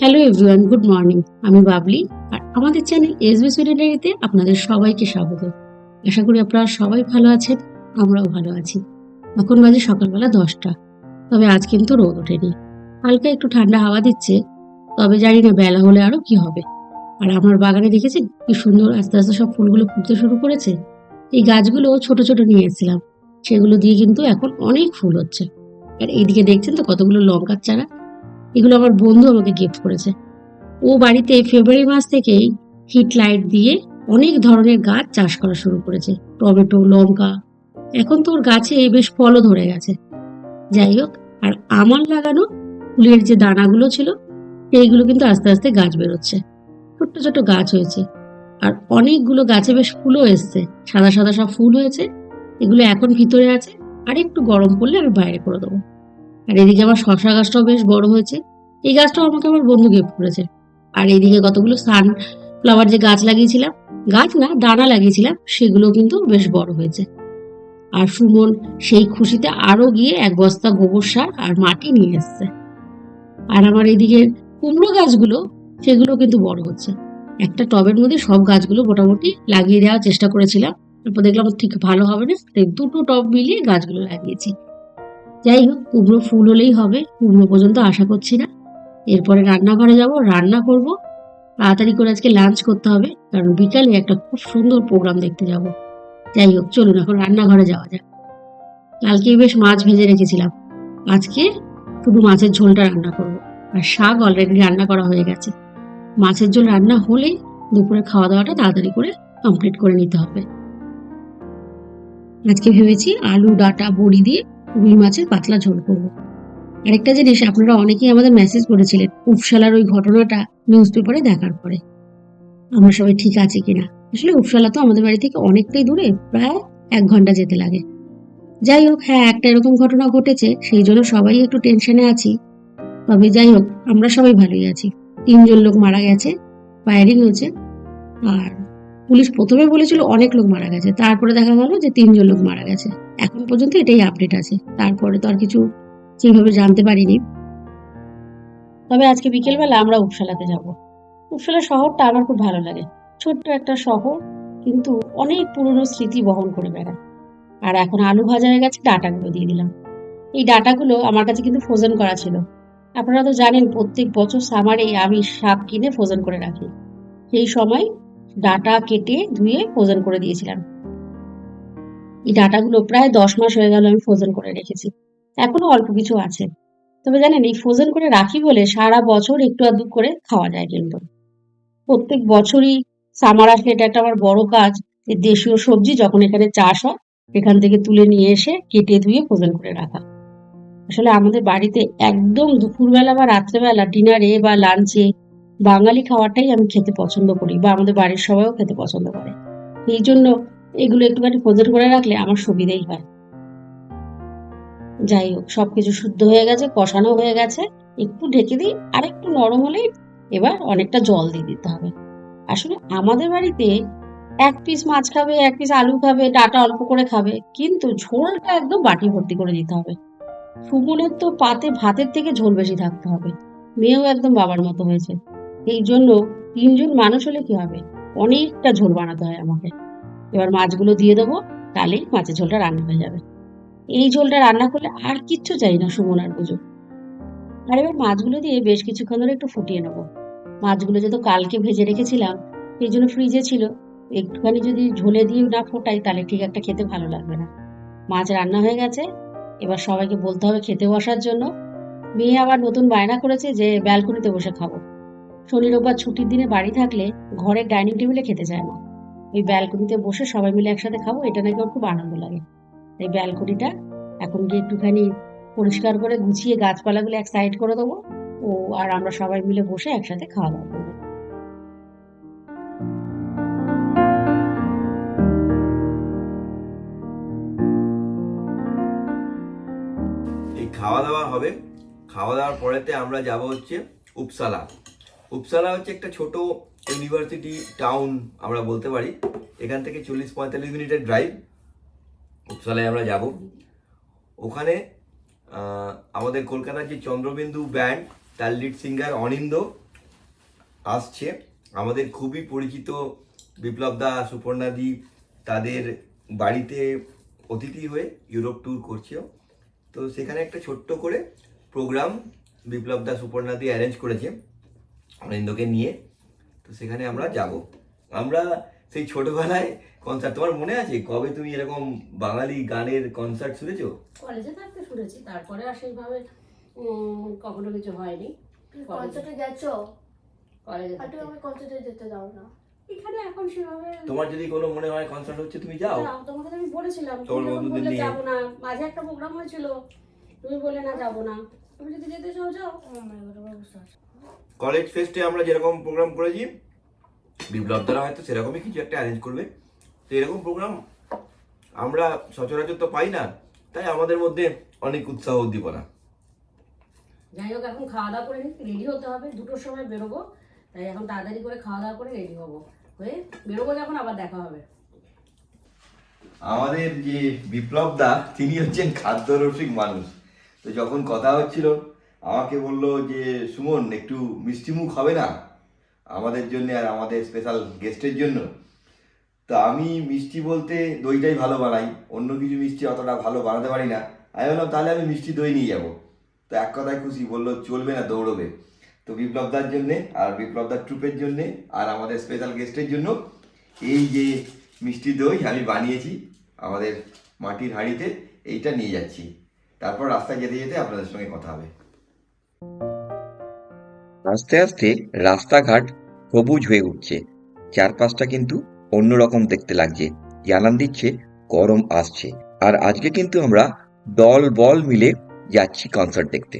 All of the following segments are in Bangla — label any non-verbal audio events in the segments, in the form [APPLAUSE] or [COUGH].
হ্যালো এভরিওয়ান গুড মর্নিং আমি বাবলি, আর আমাদের চ্যানেল এসবি সুইডেনারিতে আপনাদের সবাইকে স্বাগত। আশা করি আপনারা সবাই ভালো আছেন, আমরাও ভালো আছি। এখন বাজে সকালবেলা দশটা, তবে আজ কিন্তু রোদ ওঠেনি। হালকা একটু ঠান্ডা হাওয়া দিচ্ছে, তবে জানি না বেলা হলে আরও কি হবে। আর আমার বাগানে দেখেছি কি সুন্দর আস্তে আস্তে সব ফুলগুলো ফুটতে শুরু করেছে? এই গাছগুলো ছোট ছোট নিয়ে এসেছিলাম, সেগুলো দিয়ে কিন্তু এখন অনেক ফুল হচ্ছে। আর এইদিকে দেখছেন তো কতগুলো লঙ্কার চারা? এগুলো আমার বন্ধু আমাকে গিফট করেছে। ও বাড়িতে ফেব্রুয়ারি মাস থেকেই হিট লাইট দিয়ে অনেক ধরনের গাছ চাষ করা শুরু করেছে। টমেটো, লঙ্কা, এখন তো ওর গাছে বেশ ফলও ধরে গেছে। যাই হোক, আর আমার লাগানো ফুলের যে দানাগুলো ছিল, সেইগুলো কিন্তু আস্তে আস্তে গাছ বেরোচ্ছে। ছোট্ট ছোট গাছ হয়েছে। আর অনেকগুলো গাছে বেশ ফুলও এসছে। সাদা সাদা সব ফুল হয়েছে। এগুলো এখন ভিতরে আছে। আর একটু গরম পড়লে আমি বাইরে করে দেবো। আর এদিকে আমার শশা গাছটাও বেশ বড় হয়েছে। এই গাছটাও আমাকে আমার বন্ধু গিফট করেছে। আর এইদিকে কতগুলো সান ফ্লাওয়ার যে গাছ লাগিয়েছিলাম, গাছ না, দানা লাগিয়েছিলাম, সেগুলো কিন্তু বেশ বড় হয়েছে। আর সুমন সেই খুশিতে আরও গিয়ে এক বস্তা গোবর সার আর মাটি নিয়ে এসছে। আর আমার এইদিকে কুমড়ো গাছগুলো, সেগুলো কিন্তু বড় হচ্ছে। একটা টবের মধ্যে সব গাছগুলো মোটামুটি লাগিয়ে দেওয়ার চেষ্টা করেছিলাম। তারপর দেখলাম ঠিক ভালো হবে না, তাই দুটো টব মিলিয়ে গাছগুলো লাগিয়েছি। যাই হোক, কুমড়ো ফুল হলেই হবে, কুমড়ো পর্যন্ত আশা করছি না। এরপরে রান্নাঘরে যাব, রান্না করব। তাড়াতাড়ি করে আজকে লাঞ্চ করতে হবে, কারণ বিকালে একটা খুব সুন্দর প্রোগ্রাম দেখতে যাব। যাই হোক, চলুন এখন রান্নাঘরে যাওয়া যাক। কালকে বেশ মাছ ভেজে রেখেছিলাম। আজকে শুধু মাছের ঝোলটা রান্না করব। আর শাক অলরেডি রান্না করা হয়ে গেছে। মাছের ঝোল রান্না হলেই দুপুরে খাওয়া দাওয়াটা তাড়াতাড়ি করে কমপ্লিট করে নিতে হবে। আজকে ভেবেছি আলু, ডাটা, বড়ি দিয়ে রুই মাছের পাতলা ঝোল করব। আরেকটা জিনিস, আপনারা অনেকেই আমাদের মেসেজ করেছিলেন উপসালার ওই ঘটনাটা নিউজ পেপারে দেখার পরে। আমরা সবাই ঠিক আছে কিনা? আসলে উপসালা তো আমাদের বাড়ি থেকে অনেকটাই দূরে, প্রায় এক ঘণ্টা যেতে লাগে। যাই হোক হ্যাঁ একটা এরকম ঘটনা ঘটেছে, সেই জন্য সবাই একটু টেনশনে আছি। তবে যাই হোক, আমরা সবাই ভালোই আছি। তিনজন লোক মারা গেছে ফায়ারিং হয়েছে, আর পুলিশ প্রথমে বলেছিল অনেক লোক মারা গেছে, তারপরে দেখা গেল যে তিনজন লোক মারা গেছে। এখন পর্যন্ত এটাই আপডেট আছে, তারপরে তো আর কিছু সেইভাবে জানতে পারিনি। তবে আজকে বিকেলবেলা আমরা উপসালাতে যাব। উপসালা শহরটা আমার খুব ভালো লাগে। ছোট্ট একটা শহর, কিন্তু অনেক পুরনো স্মৃতি বহন করে বেড়ায়। আর এখন আলু ভাজা হয়ে গেছে, ডাটাগুলো দিয়ে দিলাম। এই ডাটাগুলো আমার কাছে কিন্তু ফ্রোজেন করা ছিল। আপনারা তো জানেন, প্রত্যেক বছর সামারে আমি সাপ কিনে ফ্রোজেন করে রাখি। সেই সময় ডাটা কেটে ধুয়ে ফ্রোজেন করে দিয়েছিলাম। এই ডাটাগুলো প্রায় দশ মাস হয়ে গেল আমি ফ্রোজেন করে রেখেছি। এখনও অল্প কিছু আছে। তবে জানেন, এই ফ্রোজেন করে রাখি বলে সারা বছর একটু আধটু করে খাওয়া যায় কিন্তু। প্রত্যেক বছরই সামার আসলে এটা একটা আমার বড় কাজ। যে দেশীয় সবজি যখন এখানে চাষ হয়, এখান থেকে তুলে নিয়ে এসে কেটে ধুয়ে ফ্রোজেন করে রাখা। আসলে আমাদের বাড়িতে একদম দুপুরবেলা বা রাত্রেবেলা ডিনারে বা লাঞ্চে বাঙালি খাওয়াটাই আমি খেতে পছন্দ করি বা আমাদের বাড়ির সবাইও খেতে পছন্দ করে। এই জন্য এগুলো একটুখানি ফ্রোজেন করে রাখলে আমার সুবিধাই হয়। যাই হোক, সবকিছু শুদ্ধ হয়ে গেছে, কষানো হয়ে গেছে। একটু ঢেকে দিই আর একটু নরম হলেই এবার অনেকটা জল দিয়ে দিতে হবে। আসলে আমাদের বাড়িতে এক পিস মাছ খাবে, এক পিস আলু খাবে, ডাটা অল্প করে খাবে, কিন্তু ঝোলটা একদম বাটি ভর্তি করে দিতে হবে। সুমনের তো পাতে ভাতের থেকে ঝোল বেশি থাকতে হবে। মেয়েও একদম বাবার মতো হয়েছে। এই জন্য তিনজন মানুষ হলে কি হবে? অনেকটা ঝোল বানাতে হয় আমাকে। এবার মাছগুলো দিয়ে দেবো, তাহলেই মাছের ঝোলটা রান্না হয়ে যাবে। এই ঝোলটা রান্না করলে আর কিচ্ছু চাই না সুমন আর পুজো। আর এবার মাছগুলো দিয়ে বেশ কিছুক্ষণ ধরে একটু ফুটিয়ে নেব। মাছগুলো যেহেতু কালকে ভেজে রেখেছিলাম, সেই জন্য ফ্রিজে ছিল। একটুখানি যদি ঝোলে দিয়ে না ফোটাই, তাহলে ঠিক একটা খেতে ভালো লাগবে না। মাছ রান্না হয়ে গেছে। এবার সবাইকে বলতে হবে খেতে বসার জন্য। মেয়ে আবার নতুন বায়না করেছে যে ব্যালকনিতে বসে খাব। শনি রোববার ছুটির দিনে বাড়ি থাকলে ঘরের ডাইনিং টেবিলে খেতে চায় না। ওই ব্যালকনিতে বসে সবাই মিলে একসাথে খাব, এটা নাকি ওর খুব আনন্দ লাগে। এই ব্যালকনিটা। এখন গিয়ে একটুখানি পরিষ্কার করে গুছিয়ে গাছপালাগুলো এক সাইড করে দেবো। ও আর আমরা সবাই মিলে বসে একসাথে খাওয়া দাওয়া করব। এই খাওয়া দাওয়া হবে। খাওয়া দাওয়ার পরেতে আমরা যাব হচ্ছে উপসালা। উপসালা হচ্ছে একটা ছোট ইউনিভার্সিটি টাউন আমরা বলতে পারি। এখান থেকে চল্লিশ পঁয়তাল্লিশ মিনিটের ড্রাইভ উপসালায় আমরা যাব। ওখানে আমাদের কলকাতার যে চন্দ্রবিন্দু ব্যান্ড তার লিড সিঙ্গার অনিন্দ আসছে। আমাদের খুবই পরিচিত বিপ্লব দা সুপর্ণাদি তাদের বাড়িতে অতিথি হয়ে ইউরোপ ট্যুর করছেও। তো সেখানে একটা ছোট্ট করে প্রোগ্রাম বিপ্লব দা সুপর্ণাদি অ্যারেঞ্জ করেছে অনিন্দকে নিয়ে। তো সেখানে আমরা যাব। আমরা সেই ছোটবেলায় কনসার্ট তোমার মনে আছে কবে তুমি এরকম বাঙালি গানের কনসার্ট শুনেছো? কলেজে থাকতে শুনেছি তারপরে আর সেইভাবে উম, কখনো কিছু হয়নি। কনসার্টে গেছো? কলেজে আর তুমি আমাকে কনসার্টে যেতে দাও না। এখানে এখন সেভাবে তোমার যদি কোনো মনে হয় কনসার্ট হচ্ছে তুমি যাও। না, তোমাকে আমি বলেছিলাম তোমার বন্ধুদের নিয়ে। যাব না মাঝে একটা প্রোগ্রাম হয়েছিল তুমি বললে না যাব না। তুমি যদি যেতে চাও যাও। কলেজ ফেস্টে আমরা যেরকম প্রোগ্রাম করেছি বিপ্লব দ্বারা হয়তো সেরকমই কিছু একটা অ্যারেঞ্জ করবে। তো এরকম প্রোগ্রাম আমরা সচরাচর তো পাই না তাই আমাদের মধ্যে অনেক উৎসাহ উদ্দীপনা। যাই হোক এখন খাওয়া দাওয়া করে রেডি হতে হবে দুটোর সময় বেরোবো। তাই এখন তাড়াতাড়ি করে খাওয়া দাওয়া করে রেডি হব। হয়ে বেরোবো যখন আবার দেখা হবে। আমাদের যে বিপ্লব দা তিনি হচ্ছেন খাদ্যরসিক মানুষ। তো যখন কথা হচ্ছিল আমাকে বলল যে সুমন একটু মিষ্টিমুখ হবে না? আমাদের জন্য আর আমাদের স্পেশাল গেস্টের জন্য। তো আমি মিষ্টি বলতে দইটাই ভালো বানাই, অন্য কিছু মিষ্টি অতটা ভালো বানাতে পারি না। আমি বললাম, তাহলে আমি মিষ্টি দই নিয়ে যাব। তো এক কথায় খুশি, বলল, চলবে না, দৌড়বে। তো বিপ্লবদার জন্যে আর বিপ্লবদার ট্রুপের জন্যে আর আমাদের স্পেশাল গেস্টের জন্য এই যে মিষ্টি দই আমি বানিয়েছি আমাদের মাটির হাঁড়িতে, এইটা নিয়ে যাচ্ছি। তারপর রাস্তায় যেতে যেতে আপনাদের সঙ্গে কথা হবে। আস্তে আস্তে রাস্তাঘাট সবুজ হয়ে উঠছে। চারপাশটা কিন্তু অন্যরকম দেখতে লাগছে। জানান দিচ্ছে, গরম আসছে। আর আজকে কিন্তু আমরা দল বল মিলে যাচ্ছি কনসার্ট দেখতে।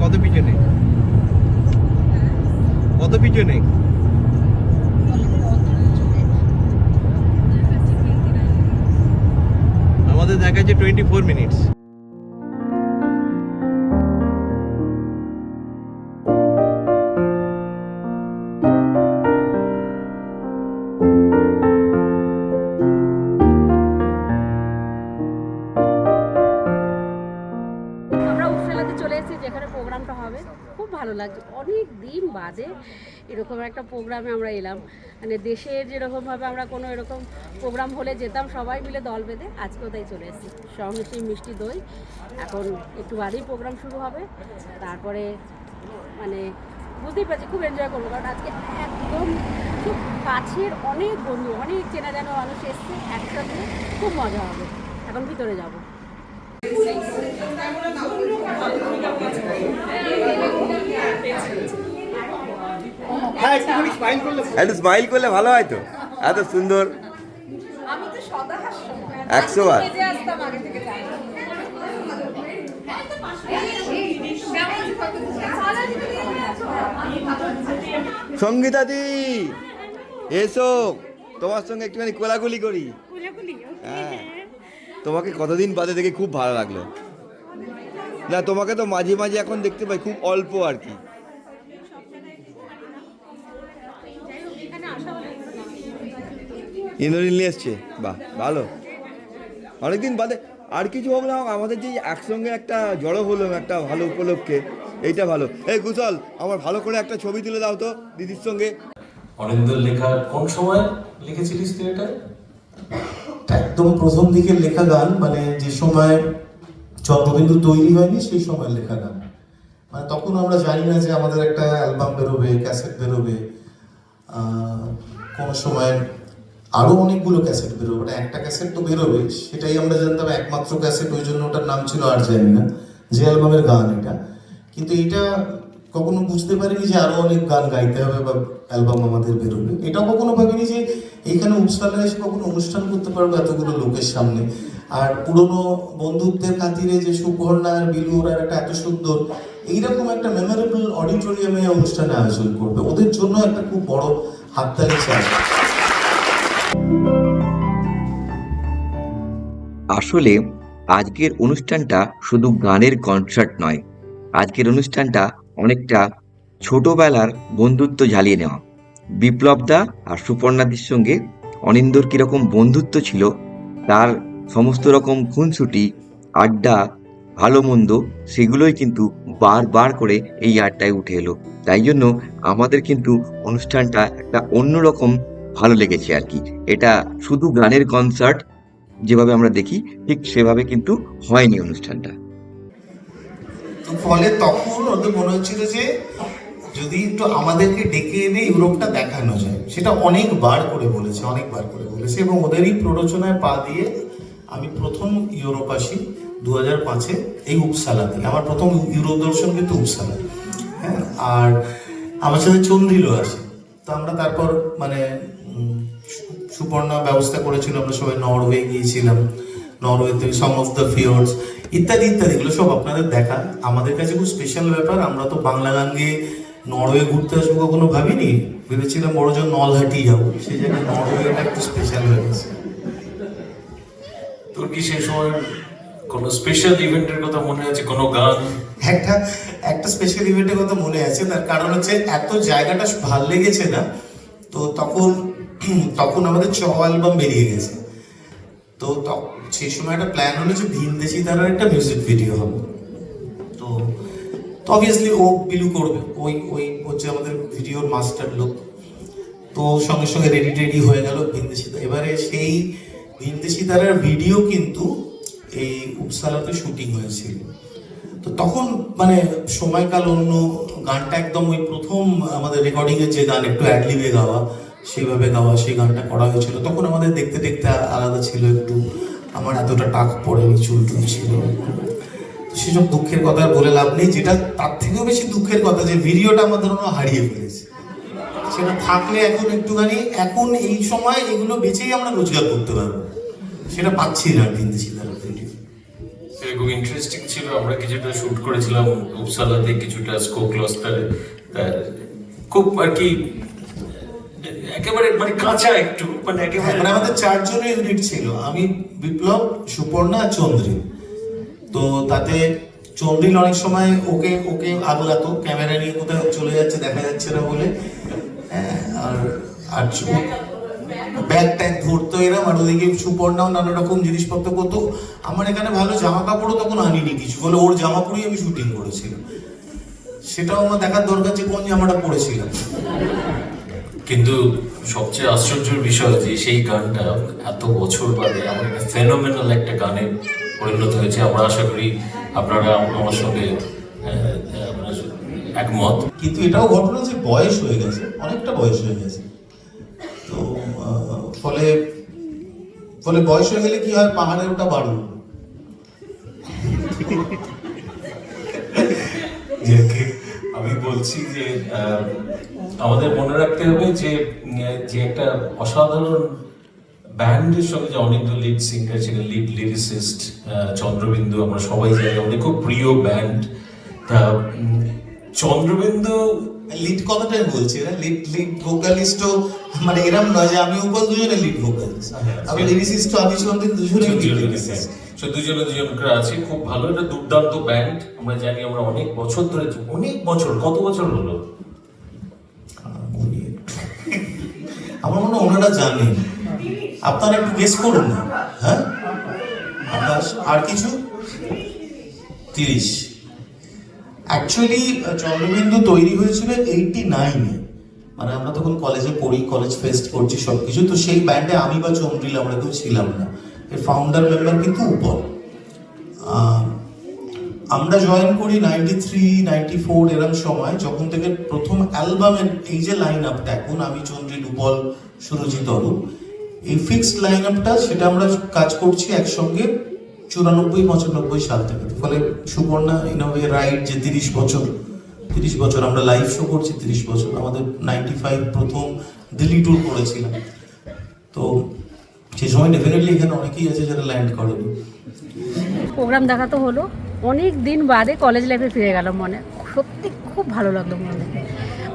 কত পিছনে? কত পিছনে? আমাদের দেখাচ্ছে টোয়েন্টি ফোর মিনিটস। এরকম একটা প্রোগ্রামে আমরা এলাম। মানে দেশের যেরকমভাবে আমরা কোনো এরকম প্রোগ্রাম হলে যেতাম, সবাই মিলে দল বেঁধে আজকেও তাই চলে এসেছি। সঙ্গে সেই মিষ্টি দই। এখন একটু বাদেই প্রোগ্রাম শুরু হবে। তারপরে মানে বুঝতেই পারছি, খুব এনজয় করব। কারণ আজকে একদম খুব কাছের অনেক বন্ধু, অনেক চেনা জানা মানুষ এসছে একসাথে। খুব মজা হবে। এখন ভিতরে যাব। একটু স্মাইল করলে ভালো হয় তো? এত সুন্দর। একশো বার। সঙ্গীতা দি এসো। তোমার সঙ্গে একটুখানি কোলাকুলি করি। হ্যাঁ। তোমাকে কতদিন বাদে দেখে খুব ভালো লাগল। না তোমাকে তো মাঝে মাঝে এখন দেখতে পাই খুব অল্প আর কি। ইন্দ্রনীল নিয়ে এসছে। বাহ ভালো। অনেকদিন বাদে আর কিছু হোক না হোক আমাদের যে একসঙ্গে একটা জড়ো হলো একটা ভালো উপলক্ষে এইটা ভালো। এই কুশল আমার ভালো করে একটা ছবি তুলে দাও তো দিদির সঙ্গে। অনিন্দের লেখা কোন সময় লিখেছিলিস তুই এটা? একদম প্রথম দিকের লেখা গান মানে যে সময় চন্দ্রবিন্দু তৈরি হয়নি সেই সময় লেখা গান। মানে তখন আমরা জানি না যে আমাদের একটা অ্যালবাম বেরোবে ক্যাসেট বেরোবে আহ, কোনো সময় আরও অনেকগুলো ক্যাসেট বেরোবে মানে একটা ক্যাসেট তো বেরোবে, সেটাই আমরা জানতাম একমাত্র ক্যাসেট, ওই জন্য ওটার নাম ছিল আর জানি না, যে অ্যালবামের গান এটা। কিন্তু এটা কখনো বুঝতে পারিনি যে আরও অনেক গান গাইতে হবে বা অ্যালবাম আমাদের বেরোবে। এটাও কখনো ভাবিনি যে এইখানে উপসালা এসে কখনো অনুষ্ঠান করতে পারব এতগুলো লোকের সামনে। আর পুরনো বন্ধুত্বের খাতিরে যে সুপর্ণা আর বিলুর আর একটা এত সুন্দর, এইরকম একটা মেমোরেবল অডিটোরিয়ামে অনুষ্ঠানে আয়োজন করবে। ওদের জন্য একটা খুব বড় হাততালি চাই। আসলে আজকের অনুষ্ঠানটা শুধু গানের কনসার্ট নয়। আজকের অনুষ্ঠানটা অনেকটা ছোটবেলার বন্ধুত্ব ঝালিয়ে নেওয়া। বিপ্লবদা আর সুপর্ণাদির সঙ্গে অনিন্দর কীরকম বন্ধুত্ব ছিল, তার সমস্ত রকম খুনসুটি, আড্ডা, ভালো মন্দ, সেগুলোই কিন্তু বারবার করে এই আড্ডায় উঠে এলো। তাই জন্য আমাদের কিন্তু অনুষ্ঠানটা একটা অন্যরকম ভালো লেগেছে আর কি। এটা শুধু গানের কনসার্ট যেভাবে আমরা দেখি, ঠিক সেভাবে কিন্তু হয়নি অনুষ্ঠানটা। ফলে তখন ওদের মনে হচ্ছিল যে, যদি একটু আমাদেরকে ডেকে এনে ইউরোপটা দেখানো যায়, সেটা অনেকবার করে বলেছে, অনেকবার করে বলেছে, এবং ওদেরই প্ররোচনায় পা দিয়ে আমি প্রথম ইউরোপ আসি দু হাজার পাঁচে এই উপসালাতে, আমার প্রথম ইউরোপ দর্শন কিন্তু উপসালা। হ্যাঁ আর আমার সাথে চন্দ্রিলও আসে। তো আমরা তারপর মানে উম, সু- সুপর্ণা ব্যবস্থা করেছিল আমরা সবাই নরওয়ে গিয়েছিলাম নরওয়েতে সম অফ দ্য ফিওর্স ইত্যাদি ইত্যাদি এগুলো সব আপনাদের দেখা। আমাদের কাছে খুব স্পেশাল ব্যাপার আমরা তো বাংলা গান গিয়ে নরওয়ে ঘুরতে আসব কখনো ভাবিনি। ভেবেছিলাম বড়জন নলহাটি যাব সেই জায়গায় নরওয়েটা একটু স্পেশাল হয়ে গেছে। তোর কি সেই সময় কোনো স্পেশাল ইভেন্টের কথা মনে আছে কোনো গান? একটা একটা স্পেশাল ইভেন্টের কথা মনে আছে তার কারণ হচ্ছে এত জায়গাটা ভালো লেগেছে না তো তখন তখন আমাদের ছ অ্যালবাম বেরিয়ে গেছে। তো সেই সময় একটা প্ল্যান হলো যে ভিনদেশি ধারার একটা মিউজিক ভিডিও হবে। তো তো অবভিয়াসলি ও বিলু করবে। ওই ওই হচ্ছে আমাদের ভিডিওর মাস্টার লোক। তো সঙ্গে সঙ্গে রেডি টেডি হয়ে গেল ভিনদেশি এবারে সেই ভিনদেশি ধারার ভিডিও কিন্তু এই উপসালাতে শুটিং হয়েছিল। তো তখন মানে সময়কাল অন্য, গানটা একদম ওই প্রথম আমাদের রেকর্ডিংয়ের যে গান একটু অ্যাডলিবে গাওয়া সেইভাবে গাওয়া, সেই গানটা করা হয়েছিল। তখন আমাদের দেখতে দেখতে আলাদা ছিল একটু, আমার এতটা টাক পড়ে চুল টুল ছিল। সেসব দুঃখের কথা বলে লাভ নেই। যেটা তার থেকেও বেশি দুঃখের কথা যে ভিডিওটা আমাদের ওরা হারিয়ে ফেলেছে। সেটা থাকলে এখন একটুখানি, এখন এই সময় এগুলো বেঁচেই আমরা রোজগার করতে পারব। সেটা পাচ্ছি না ভিনদেশি ধারার ভিডিও। সে খুব ইন্টারেস্টিং ছিল। আমরা কিছুটা শুট করেছিলাম উপসালাতে কিছুটা স্কোকলস্টারে খুব আর কি একেবারে মানে কাঁচা একটু মানে একেবারে মানে আমাদের চারজনের ইউনিট ছিল। আমি বিপ্লব সুপর্ণা আর চন্দ্রী। তো তাতে চন্দ্রিল অনেক সময় ওকে ওকে আগলাতো। ক্যামেরা নিয়ে কোথাও চলে যাচ্ছে দেখা যাচ্ছে না বলে। হ্যাঁ, আর আর ব্যাগ ট্যাগ ধরতো এরম আর ওদিকে সুপর্ণাও নানা রকম জিনিসপত্র করতো। আমার এখানে ভালো জামা কাপড়ও তখন আনিনি কিছু বলে ওর জামা পরেই আমি শুটিং করেছিলাম। সেটাও আমার দেখার দরকার যে কোন জামাটা পরেছিলাম কিন্তু সবচেয়ে আশ্চর্যের বিষয় যে সেই গানটা এত বছর বাদে আমার একটা ফেনোমেনাল একটা গানে পরিণত হয়েছে। আমরা আশা করি আপনারা আমার সঙ্গে আহ, একমত। কিন্তু এটাও ঘটনা যে বয়স হয়ে গেছে অনেকটা বয়স হয়ে গেছে। তো ফলে ফলে বয়স হয়ে গেলে কি হয়? পাহাড়ের ওটা বাড়ল [LAUGHS] যাকে আমি বলছি যে আমাদের মনে রাখতে হবে যে যে একটা অসাধারণ ব্যান্ডের সঙ্গে যে অনেক লিড সিঙ্গার ছিলেন লিড লিরিসিস্ট চন্দ্রবিন্দু, আমরা সবাই জানি, আমাদের খুব প্রিয় ব্যান্ড। তা চন্দ্রবিন্দু লিড কথাটাই বলছি? না লিড লিড ভোকালিস্টও মানে এরম নয় যে আমি উপর দুজনে লিড ভোকালিস্ট আমি লিরিসিস্ট আমি চন্দ্রিন দুজনে লিড লিরিসিস্ট সে দুজনে দুজন করে আছে খুব ভালো একটা দুর্দান্ত ব্যান্ড আমরা জানি আমরা অনেক বছর ধরে অনেক বছর কত বছর হলো? আমার মনে হয় ওনারা জানেন। আপনারা একটু গেস করুন না। হ্যাঁ? আপনার আর কিছু? তিরিশ। অ্যাকচুয়ালি চন্দ্রবিন্দু তৈরি হয়েছিল এইটি নাইনে মানে আমরা তখন কলেজে পড়ি কলেজ ফেস্ট করছি সব কিছু তো সেই ব্যান্ডে আমি বা চন্দ্রিল, আমরা কেউ ছিলাম না। এর ফাউন্ডার মেম্বার কিন্তু উপর। আমরা জয়েন করি নাইনটি থ্রি নাইনটি ফোর এরম সময়, যখন থেকে প্রথম অ্যালবামের এই যে লাইন আপটা এখন আমি, চন্দ্রিল ডুবল সুরজিৎ অরূপ, এই ফিক্সড লাইন আপটা সেটা আমরা কাজ করছি একসঙ্গে চুরানব্বই পঁচানব্বই সাল থেকে। ফলে সুবর্ণা ইন ওয়ে রাইট যে তিরিশ বছর তিরিশ বছর আমরা লাইভ শো করছি, তিরিশ বছর আমাদের নাইনটি ফাইভ প্রথম দিল্লি ট্যুর করেছিলাম। তো সেই সময় ডেফিনেটলি এখানে অনেকেই আছে যারা ল্যান্ড করেনি। প্রোগ্রাম দেখা তো হলো। অনেক দিন বাদে কলেজ লাইফে ফিরে গেলাম মনে। সত্যি খুব ভালো লাগল মনে।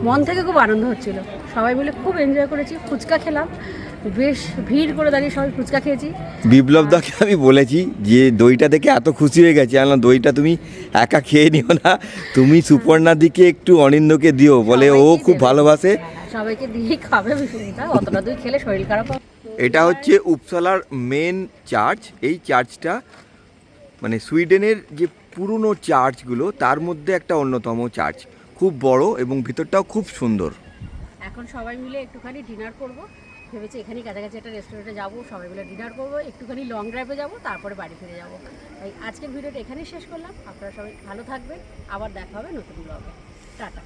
মন থেকে খুব আনন্দ হচ্ছিল। সবাই মিলে খুব এনজয় করেছি। ফুচকা খেলাম। বেশ ভিড় করে দাঁড়িয়ে সবাই ফুচকা খেয়েছি। বিপ্লব দাকে আমি বলেছি যে দইটা দেখে এত খুশি হয়ে গেছে। আমি বললাম, দইটা তুমি একা খেয়ে নিও না। তুমি সুপর্ণার দিকে একটু অনিন্দকে দিও বলে ও খুব ভালোবাসে। সবাইকে দিয়ে খাবে অতটা দুই খেলে শরীর খারাপ এটা হচ্ছে উপসালার মেন চার্চ এই চার্চটা মানে সুইডেনের যে পুরনো চার্চগুলো তার মধ্যে একটা অন্যতম চার্চ খুব বড় এবং ভিতরটাও খুব সুন্দর। এখন সবাই মিলে একটুখানি ডিনার করব। ভেবেছি এখানেই কাছাকাছি একটা রেস্টুরেন্টে যাব, সবাই মিলে ডিনার করব, একটুখানি লং ড্রাইভে যাব, তারপরে বাড়ি ফিরে যাব। তাই আজকের ভিডিওটা এখানেই শেষ করলাম। আপনারা সবাই ভালো থাকবেন। আবার দেখা হবে নতুন ব্লগে টাটা।